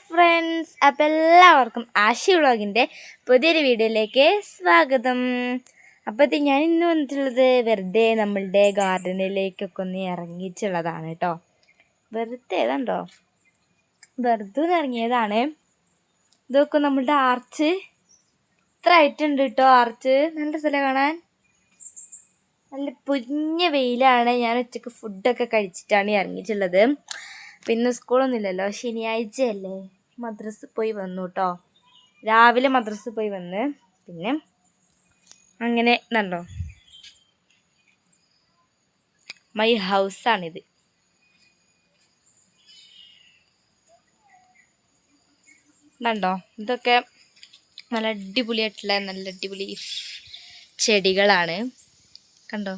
Friends അപ്പോൾ എല്ലാവർക്കും ആശി വ്ളോഗിന്റെ പുതിയൊരു വീഡിയോയിലേക്ക് സ്വാഗതം. അപ്പോൾ ഞാൻ ഇന്ന് വന്നിട്ടുള്ളത് വെറുതെ നമ്മളുടെ ഗാർഡനിലേക്കൊക്കെ ഒന്ന് ഇറങ്ങിയിട്ടുള്ളതാണ് കേട്ടോ വെറുതെ ഏതാണ്ടോ? വെറുതെ ഇറങ്ങിയതാണ്. ഇതൊക്കെ നമ്മളുടെ ആർച്ച്. ഇത്ര ആയിട്ടുണ്ട് കേട്ടോ ആർച്ച്. നല്ല സ്ഥലം കാണാൻ. നല്ല പൊരിഞ്ഞ വെയിലാണ്. ഞാൻ ഉച്ചയ്ക്ക് ഫുഡൊക്കെ കഴിച്ചിട്ടാണ് ഇറങ്ങിയിട്ടുള്ളത്. പിന്നെ സ്കൂളൊന്നും ഇല്ലല്ലോ ശനിയാഴ്ചയല്ലേ. മദ്രസ് പോയി വന്നു കേട്ടോ രാവിലെ മദ്രസ് പോയി വന്ന് പിന്നെ അങ്ങനെ നല്ലോ മൈ ഹൗസാണിത് കണ്ടോ? ഇതൊക്കെ നല്ല അടിപൊളിയായിട്ടുള്ള നല്ല അടിപൊളി ചെടികളാണ്. കണ്ടോ?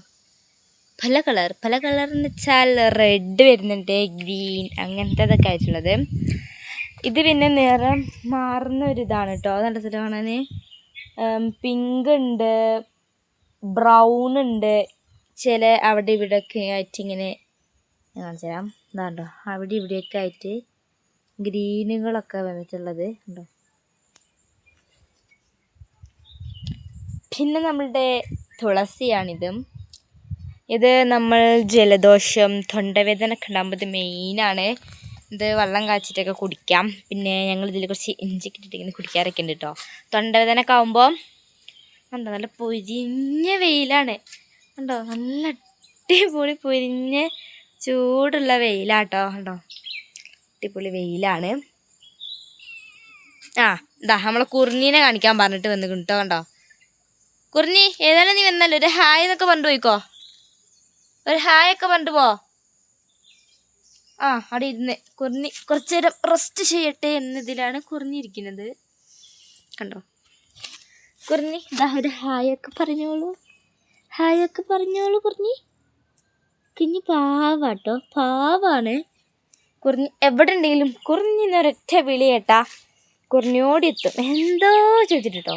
പല കളർ പല കളർ എന്ന് വെച്ചാൽ റെഡ് വരുന്നുണ്ട് ഗ്രീൻ അങ്ങനത്തതൊക്കെ ആയിട്ടുള്ളത്. ഇത് പിന്നെ നിറം മാറുന്ന ഒരു ഇതാണ് കേട്ടോ അത് സ്ഥലം കാണാൻ പിങ്ക് ഉണ്ട് ബ്രൗൺ ഉണ്ട്. ചില അവിടെ ഇവിടെയൊക്കെ ആയിട്ട് ഇങ്ങനെ കാണിച്ചു തരാം. ഇതാണ്ടോ അവിടെ ഇവിടെയൊക്കെ ആയിട്ട് ഗ്രീനുകളൊക്കെ വന്നിട്ടുള്ളത് ഉണ്ടോ പിന്നെ നമ്മളുടെ തുളസിയാണിത്. ഇത് നമ്മൾ ജലദോഷം തൊണ്ടവേദന ഒക്കെ ഉണ്ടാകുമ്പോൾ മെയിനാണ് ഇത് വെള്ളം കാച്ചിട്ടൊക്കെ കുടിക്കാം. പിന്നെ ഞങ്ങൾ ഇതിൽ കുറച്ച് ഇഞ്ചി ഇട്ടിട്ട് കുടിക്കാറൊക്കെ ഉണ്ട് കേട്ടോ തൊണ്ടവേദന ഒക്കെ ആകുമ്പോൾ കണ്ടോ നല്ല പൊരിഞ്ഞ വെയിലാണ്. കണ്ടോ നല്ല അടിപൊളി പൊരിഞ്ഞ ചൂടുള്ള വെയിലാട്ടോ. കണ്ടോ അടിപൊളി വെയിലാണ്. ആ ഇതാ നമ്മളെ കുറിനീനെ കാണിക്കാൻ പറഞ്ഞിട്ട് വന്നു കേട്ടോ കണ്ടോ. കുറിഞ്ഞി ഏതാണ് നീ വന്നല്ലോ. ഒരു ഹായ് എന്നൊക്കെ പറഞ്ഞു പോയിക്കോ. ഒരു ഹായ് ഒക്കെ പറഞ്ഞിട്ട് പോ. ആ അവിടെ ഇരുന്ന് കുറിഞ്ഞി കുറച്ച് നേരം റെസ്റ്റ് ചെയ്യട്ടെ എന്നതിലാണ് കുറിഞ്ഞിരിക്കുന്നത്. കണ്ടോ? കുറിഞ്ഞി ഇതാ ഒരു ഹായ് ഒക്കെ പറഞ്ഞോളൂ. ഹായ് ഒക്കെ പറഞ്ഞോളൂ കുറിഞ്ഞി. കുഞ്ഞി പാവാട്ടോ പാവാണ്. കുറിഞ്ഞി എവിടെ ഉണ്ടെങ്കിലും കുറിഞ്ഞിന്നൊരൊറ്റ വിളിയേട്ടാ കേട്ടാ കുറിഞ്ഞോടിയെത്തും. എന്തോ ചോദിച്ചിട്ടോ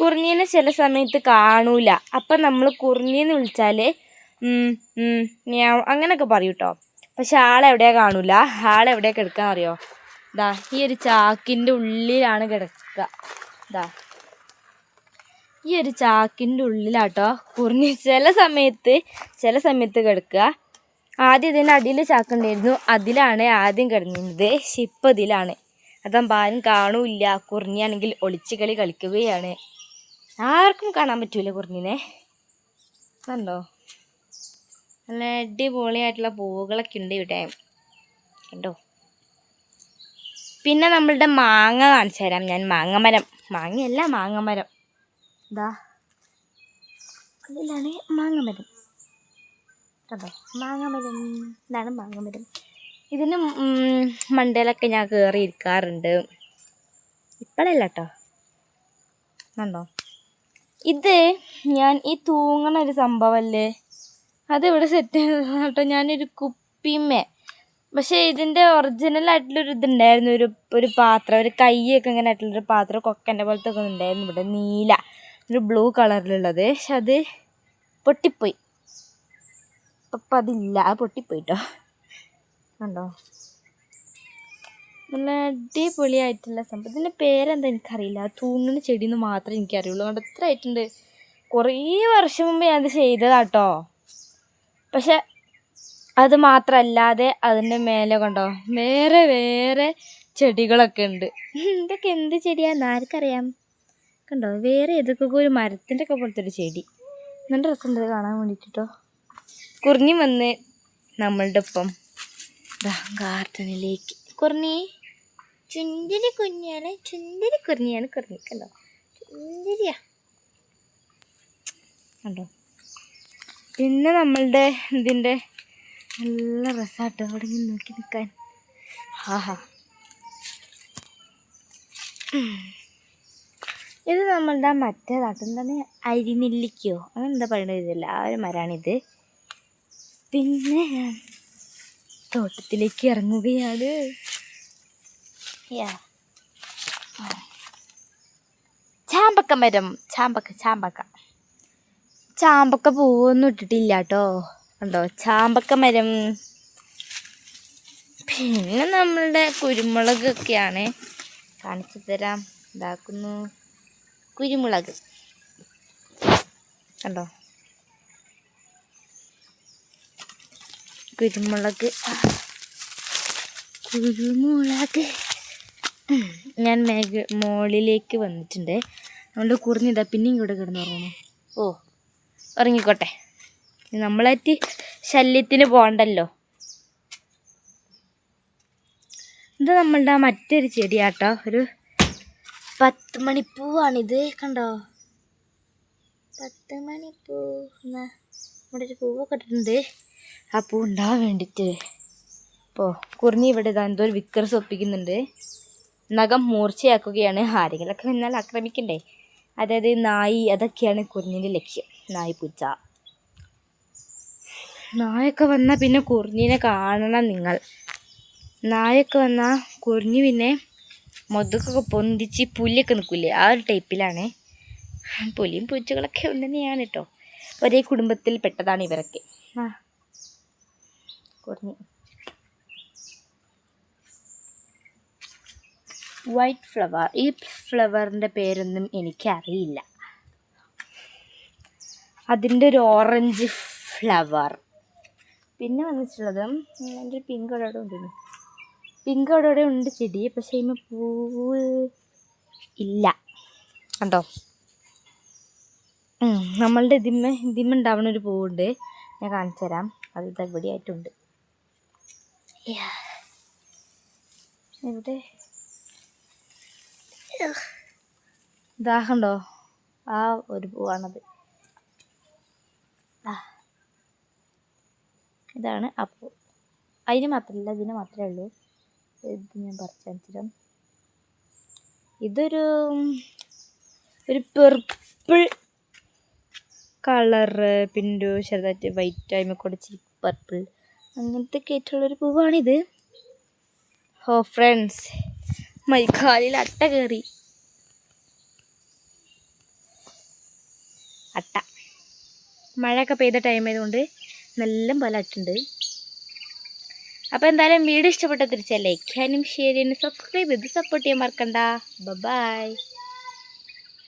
കുറിഞ്ഞിനെ ചില സമയത്ത് കാണൂല. അപ്പം നമ്മൾ കുറിഞ്ഞീന്ന് വിളിച്ചാൽ അങ്ങനെയൊക്കെ പറയും കേട്ടോ പക്ഷെ ആളെവിടെയാ കാണൂല. ആളെവിടെയാ കിടക്കാൻ അറിയോ ദാ ഈ ഒരു ചാക്കിന്റെ ഉള്ളിലാണ് കിടക്കുക ദാ. ഈ ഒരു ചാക്കിന്റെ ഉള്ളിലാട്ടോ കുറിഞ്ഞ് ചില സമയത്ത് ചില സമയത്ത് കിടക്കുക ആദ്യം ഇതിന്റെ അടിയിൽ ചാക്കുണ്ടായിരുന്നു. അതിലാണ് ആദ്യം കിടന്നിരുന്നത്. ഇപ്പം ഇതിലാണ്. അതാകുമ്പോൾ ആരും കാണൂല്ല. കുറിഞ്ഞാണെങ്കിൽ ഒളിച്ചു കളി കളിക്കുകയാണ്. ആർക്കും കാണാൻ പറ്റൂല കുറിഞ്ഞിനെ. കണ്ടോ? നല്ല അടിപൊളിയായിട്ടുള്ള പൂവുകളൊക്കെ ഉണ്ട് ഇവിടെ. കണ്ടോ? പിന്നെ നമ്മളുടെ മാങ്ങ കാണിച്ചു തരാം ഞാൻ. മാങ്ങമരം. മാങ്ങയല്ല മാങ്ങമരം. ഇതാ. അതിലാണ് മാങ്ങമരം. കണ്ടോ? മാങ്ങമരം. ഇതാണ് മാങ്ങമരം. ഇതിന് മണ്ടയിലൊക്കെ ഞാൻ കയറി ഇരിക്കാറുണ്ട്. ഇപ്പോഴല്ല കേട്ടോ കണ്ടോ? ഇത് ഞാൻ ഈ തൂങ്ങണ ഒരു സംഭവമല്ലേ അതിവിടെ സെറ്റ് ചെയ്തതാണ് കേട്ടോ. ഞാനൊരു കുപ്പിമേ. പക്ഷേ ഇതിന്റെ ഒറിജിനൽ ആയിട്ടുള്ളൊരു ഇതുണ്ടായിരുന്നു. ഒരു ഒരു പാത്രം. ഒരു കൈയൊക്കെ ഇങ്ങനെ ആയിട്ടുള്ളൊരു പാത്രം കൊക്കന്റെ പോലത്തെ ഒക്കെ ഉണ്ടായിരുന്നു. ഇവിടെ നീല. ഒരു ബ്ലൂ കളറിലുള്ളത് പക്ഷെ അത് പൊട്ടിപ്പോയി. അപ്പം അതില്ല അത് പൊട്ടിപ്പോയിട്ടോ കണ്ടോ? നല്ല അടിപൊളിയായിട്ടുള്ള സംഭവം. ഇതിന്റെ പേരെന്താ എനിക്കറിയില്ല. തൂങ്ങുന്ന ചെടി എന്ന് മാത്രമേ എനിക്കറിയുള്ളൂ. അതുകൊണ്ട് എത്ര ആയിട്ടുണ്ട്. കുറേ വർഷം മുമ്പ് ഞാനത് ചെയ്തതാട്ടോ. പക്ഷെ അത് മാത്രമല്ലാതെ അതിന്റെ മേലെ കണ്ടോ വേറെ വേറെ ചെടികളൊക്കെ ഉണ്ട്. ഇതൊക്കെ എന്ത് ചെടിയാന്ന് ആർക്കറിയാം? കണ്ടോ വേറെ ഏതൊക്കെ ഒരു മരത്തിന്റെ ഒക്കെ പോലത്തെ ഒരു ചെടി. നല്ല രസമുണ്ട് കാണാൻ വേണ്ടിയിട്ടോ. കുറഞ്ഞു വന്ന് നമ്മളുടെ ഒപ്പം ഗാർഡനിലേക്ക് കുറിഞ്ഞി. ചുന്തിരി കുഞ്ഞാണ് ചുന്തിരി കുറിഞ്ഞാണ് കുറിഞ്ഞിക്കല്ലോ ചുന്തിരിയാ. കണ്ടോ? പിന്നെ നമ്മളുടെ ഇതിന്റെ നല്ല രസമാട്ടോ അവിടെ ഇങ്ങനെ നോക്കി നിൽക്കാൻ ആഹാ ഇത് നമ്മളുടെ മറ്റേതാട്ടോ. എന്താണ്? അരിനെല്ലിക്കോ അങ്ങനെ എന്താ പറയുന്നത് ഇതല്ല ആ ഒരു മരമാണിത് പിന്നെ തോട്ടത്തിലേക്ക് ഇറങ്ങുകയാണ്. ചാമ്പക്ക മരം. ചാമ്പക്ക ചാമ്പക്ക. ചാമ്പക്ക പൂവൊന്നും ഇട്ടിട്ടില്ല കേട്ടോ ഉണ്ടോ ചാമ്പക്ക മരം. പിന്നെ നമ്മളുടെ കുരുമുളകൊക്കെയാണ്. കാണിച്ചു തരാം. ഇതാക്കുന്നു. കുരുമുളക്. കണ്ടോ? കുരുമുളക്. കുരുമുളക്. ഞാൻ മേഘ മുകളിലേക്ക് വന്നിട്ടുണ്ട്. അതുകൊണ്ട് കുറഞ്ഞിതാ പിന്നെയും ഇവിടെ കിടന്ന് ഉറങ്ങണം? ഓ ഉറങ്ങിക്കോട്ടെ. നമ്മളായിട്ട് ശല്യത്തിന് പോകണ്ടല്ലോ. ഇത് നമ്മളുടെ മറ്റൊരു ചെടിയാട്ടോ. ഒരു പത്ത് മണിപ്പൂവാണിത് കണ്ടോ? പത്ത് മണിപ്പൂ നമ്മുടെ ഒരു പൂവൊക്കെ ഇട്ടിട്ടുണ്ട്. ആ പൂ ഉണ്ടാവാൻ വേണ്ടിയിട്ട്. ഇപ്പോൾ കുറിഞ്ഞി ഇവിടെ ഇതാ എന്തോ ഒരു വിക്കർസ് ഒപ്പിക്കുന്നുണ്ട് നഖം മൂർച്ചയാക്കുകയാണ് ആരെങ്കിലൊക്കെ വന്നാൽ ആക്രമിക്കണ്ടേ? അതായത് നായി അതൊക്കെയാണ് കുറിഞ്ഞിന്റെ ലക്ഷ്യം. നായി പൂച്ച. നായൊക്കെ വന്നാൽ പിന്നെ കുറിഞ്ഞിനെ കാണണം നിങ്ങൾ. നായൊക്കെ വന്നാൽ കുറിഞ്ഞ് പിന്നെ മുതുകൊക്കെ പൊന്തിച്ച് പുല്ലൊക്കെ നിൽക്കില്ലേ? ആ ഒരു ടൈപ്പിലാണ്. പുലിയും പൂച്ചകളൊക്കെ ഒന്ന് തന്നെയാണ് കേട്ടോ. ഒരേ കുടുംബത്തിൽ പെട്ടതാണ് ഇവരൊക്കെ. ആ. കുറിഞ്ഞി വൈറ്റ് ഫ്ലവർ ഈ ഫ്ലവറിന്റെ പേരൊന്നും എനിക്കറിയില്ല. അതിന്റെ ഒരു ഓറഞ്ച് ഫ്ലവർ പിന്നെ വന്നിട്ടുള്ളത് എന്റെ ഒരു പിങ്ക് അവിടെ ഉണ്ട് പിങ്ക് അവിടെ ഉണ്ട് ചെടി പക്ഷേ അതിന് പൂവ് ഇല്ല. കണ്ടോ നമ്മളുടെ ഇതിമ്മ ഇതിമ്മ ഉണ്ടാവുന്ന ഒരു പൂവുണ്ട്. ഞാൻ കാണിച്ചു തരാം. അത് ഇതെവിടെയായിട്ടുണ്ട്. എവിടെ ദാഹമുണ്ടോ ആ ഒരു പൂവാണത്. ഇതാണ് ആ പൂ. അതിന് മാത്രമല്ല ഇതിന് മാത്രമേ ഉള്ളൂ. ഇത് ഞാൻ പറിച്ചു ഇതൊരു ഒരു പെർപ്പിൾ കളറ് പിന്നെ ഒരു ചെറുതായിട്ട് വൈറ്റ് ആയ്മ കുറച്ച് പർപ്പിൾ അങ്ങനത്തെ ഒക്കെ ആയിട്ടുള്ളൊരു പൂവാണിത്. ഹോ ഫ്രണ്ട്സ് മൈക്കാലിൽ അട്ട കയറി അട്ട. മഴയൊക്കെ പെയ്ത ടൈം ആയതുകൊണ്ട് നല്ല പോലെ അട്ടുണ്ട്. അപ്പോൾ എന്തായാലും വീഡിയോ ഇഷ്ടപ്പെട്ട തിരിച്ചല്ലേ ചെയ്യാനും ഷെയർ ചെയ്യാനും സബ്സ്ക്രൈബ് ചെയ്ത് സപ്പോർട്ട് ചെയ്യാൻ മറക്കണ്ട. ബൈ